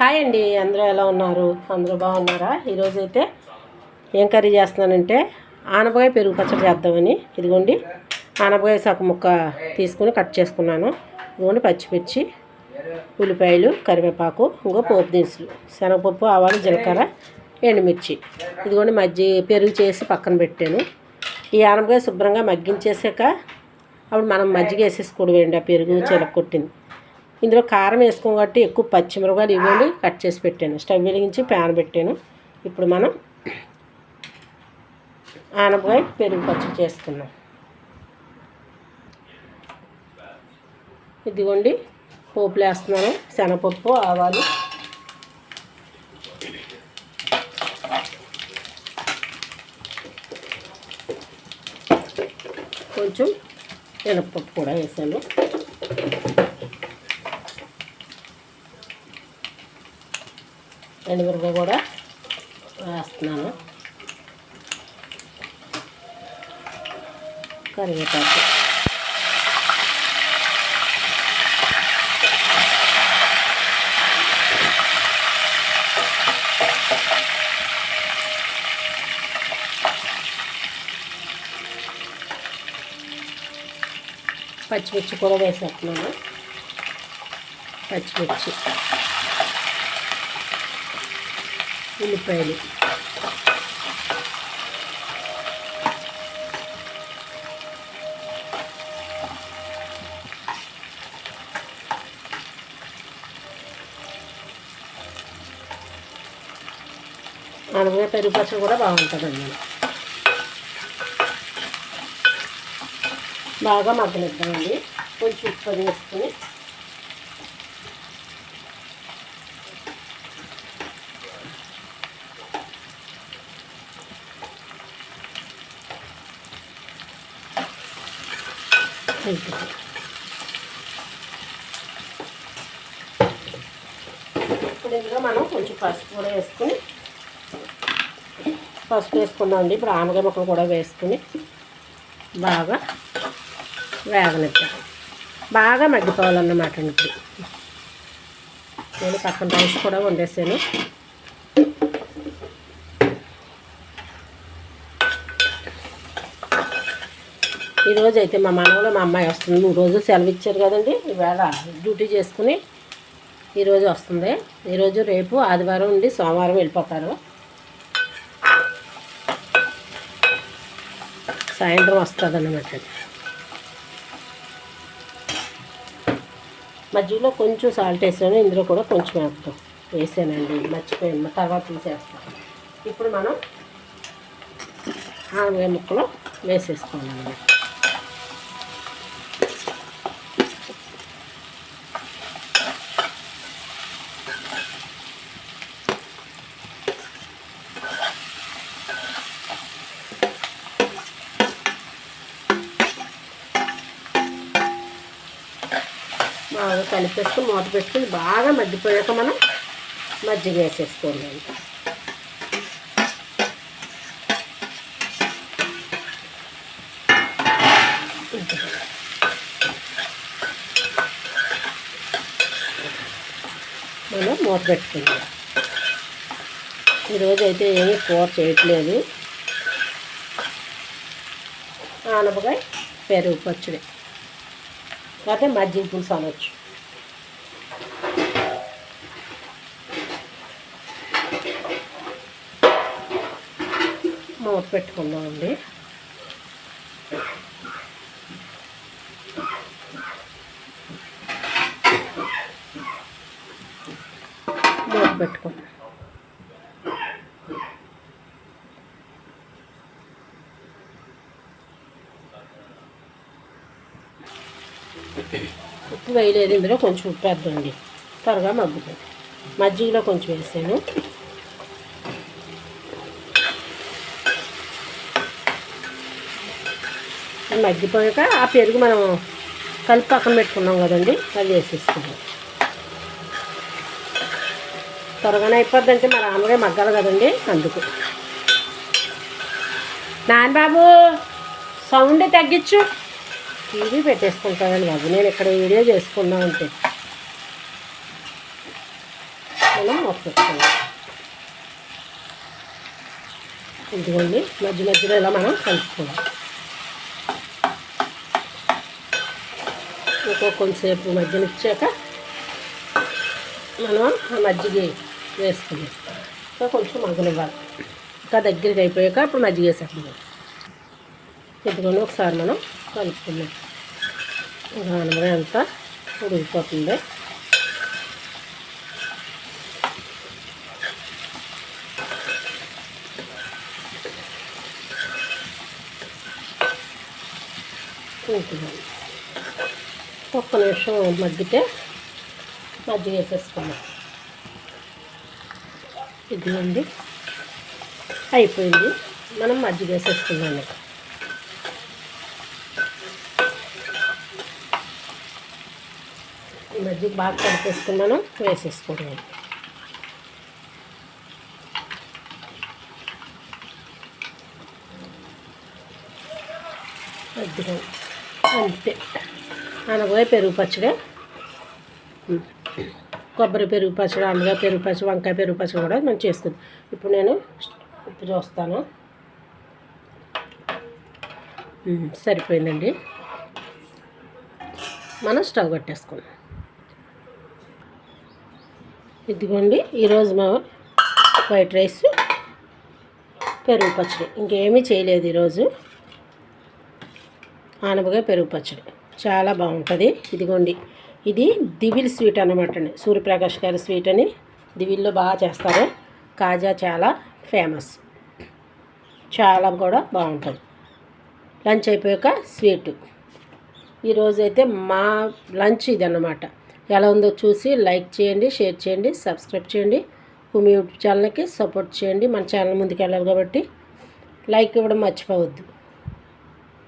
Hi అండి అందరూ ఎలా ఉన్నారు? అందరూ బాగున్నారా? ఈరోజైతే ఏం కర్రీ చేస్తున్నానంటే ఆనపకాయ పెరుగు పచ్చడి చేద్దామని. ఇదిగోండి ఆనపకాయ సగం ముక్క తీసుకుని కట్ చేసుకున్నాను. ఇదిగోండి పచ్చిమిర్చి ఉల్లిపాయలు కరివేపాకు ఇంకో పోపు దినుసులు శనగపప్పు ఆవాలు జీలకర్ర ఎండుమిర్చి. ఇదిగోండి మజ్జి పెరుగు చేసి పక్కన పెట్టాను. ఈ ఆనపకాయ శుభ్రంగా మగ్గించేసాక అప్పుడు మనం మజ్జిగ వేసేసుకోవడం ఆ పెరుగు చిలకొట్టింది ఇందులో కారం వేసుకోం కాబట్టి ఎక్కువ పచ్చిమిరపకాయలు ఇవ్వండి. కట్ చేసి పెట్టాను. స్టవ్ వెలిగించి ప్యాన్ పెట్టాను. ఇప్పుడు మనం ఆనపకాయ పెరుగు పచ్చడి చేసుకున్నాం ఇదిగోండి పోపులు వేస్తున్నాను. శనగపప్పు ఆవాలు. కొంచెం మినప్పప్పు కూడా వేసాను. ఎండుమిరపకాయ కూడా వేస్తున్నాను. కరివేపాకు. పచ్చిమిర్చి కూడా వేసేస్తున్నాను. పచ్చిమిర్చి. ఉల్లిపాయలు. అనగా పెరుగు కూడా బాగుంటుందండి. బాగా మగ్గనిద్దామండి. కొంచెం ఉప్పు అది వేసుకొని అవుతుంది ఇప్పుడు ఇందులో మనం కొంచెం పసుపు కూడా వేసుకుని పసుపు వేసుకుందాం అండి. ఇప్పుడు ఆనగ ముక్కలు కూడా వేసుకుని బాగా వేగనిద్దాం. బాగా మగ్గిపోవాలన్నమాట ఇప్పుడు నేను పక్కన రైస్ కూడా వండేసాను. ఈరోజు అయితే మా మనవలో మా అమ్మాయి వస్తుంది. మూడు రోజులు సెలవు ఇచ్చారు కదండి. ఈవేళ డ్యూటీ చేసుకుని ఈరోజు వస్తుంది. ఈరోజు రేపు ఆదివారం ఉండి సోమవారం వెళ్ళిపోతారు. సాయంత్రం వస్తుంది అన్నమాట మధ్యలో కొంచెం సాల్ట్ వేసాను. ఇందులో కూడా కొంచెం వేస్తాం వేసానండి. మర్చిపోయాను. తర్వాత తీసేస్తాం. ఇప్పుడు మనం ఆనగ ముక్కలు వేసేసుకోవాలండి బాగా కలిపేసుకుని మూత పెట్టుకుని బాగా మగ్గిపోయాక మనం మజ్జిగ వేసేసుకోండి మనం మూత పెట్టుకుందాం ఈరోజు అయితే ఏమీ కూర చేయట్లేదు. ఆనపకాయ పెరుగు పచ్చడి. లేకపోతే మజ్జిగ పులుసు అనొచ్చు. మూత పెట్టుకుందామండి. మూత పెట్టుకుందాం. ఉప్పు వేయలేదు ఇందులో కొంచెం ఉప్పు వేద్దండి. త్వరగా మగ్గుతుంది. మజ్జిగలో కొంచెం వేసాను. మగ్గిపోయాక ఆ పెరుగు మనం కలిపి పక్కన పెట్టుకున్నాం కదండి అది వేసేసుకున్నాం త్వరగానే అయిపోద్దంటే మరి ఆమెగా మగ్గాలి కదండి అందుకు. నాన్నబాబు సౌండ్ తగ్గించు. టీవీ పెట్టేసుకుంటానండి బాబు. నేను ఇక్కడ వీడియో చేసుకున్నా ఉంటే మనం మూత పెట్టుకుందాం ఇదిగోండి మధ్య మధ్యలో ఇలా మనం కలుపుకోవాలి. ఇంకో కొంచెంసేపు మధ్యనిచ్చాక మనం ఆ మజ్జిగ వేసుకుందాం ఇంకా కొంచెం మగ్గనివ్వాలి. ఇంకా దగ్గరికి అయిపోయాక అప్పుడు మజ్జిగ వేసేస్తున్నాం ఇదిగోండి ఒకసారి మనం కలుపుకుందాం. దానిమీద ఎంత అంతా ఉడికిపోతుంది. ఒక్క నిమిషం మగ్గితే మజ్జిగ వేసేసుకున్నాం ఇదిగోండి. అయిపోయింది. మనం మజ్జిగ వేసేసుకున్నాం ఇక. బాగా కలిపేసుకున్నాను మనం మజ్జిగ అంతే. అనగా పెరుగు పచ్చడి. కొబ్బరి పెరుగు పచ్చడి అనగా పెరుగు పచ్చడి వంకాయ పెరుగు పచ్చడి కూడా మనం చేసుకుంది ఇప్పుడు నేను ఉప్పు చూస్తాను. సరిపోయిందండి. మనం స్టవ్ కట్టేసుకున్నాం ఇదిగోండి ఈరోజు మా వైట్ రైస్ పెరుగు పచ్చడి. ఇంకేమీ చేయలేదు ఈరోజు. ఆనపగా పెరుగు పచ్చడి. చాలా బాగుంటుంది. ఇదిగోండి ఇది దివిల్ స్వీట్ అనమాట అండి. సూర్యప్రకాష్ గారి స్వీట్ అని దివిల్లో బాగా చేస్తారు. కాజా చాలా ఫేమస్. చాలా కూడా బాగుంటుంది. లంచ్ అయిపోయాక స్వీటు. ఈరోజైతే మా లంచ్ ఇది అన్నమాట ఎలా ఉందో చూసి లైక్ చేయండి షేర్ చేయండి సబ్స్క్రైబ్ చేయండి. మీ యూట్యూబ్ ఛానల్కి సపోర్ట్ చేయండి. మన ఛానల్ ముందుకు వెళ్ళాలి కాబట్టి లైక్ ఇవ్వడం మర్చిపోవద్దు.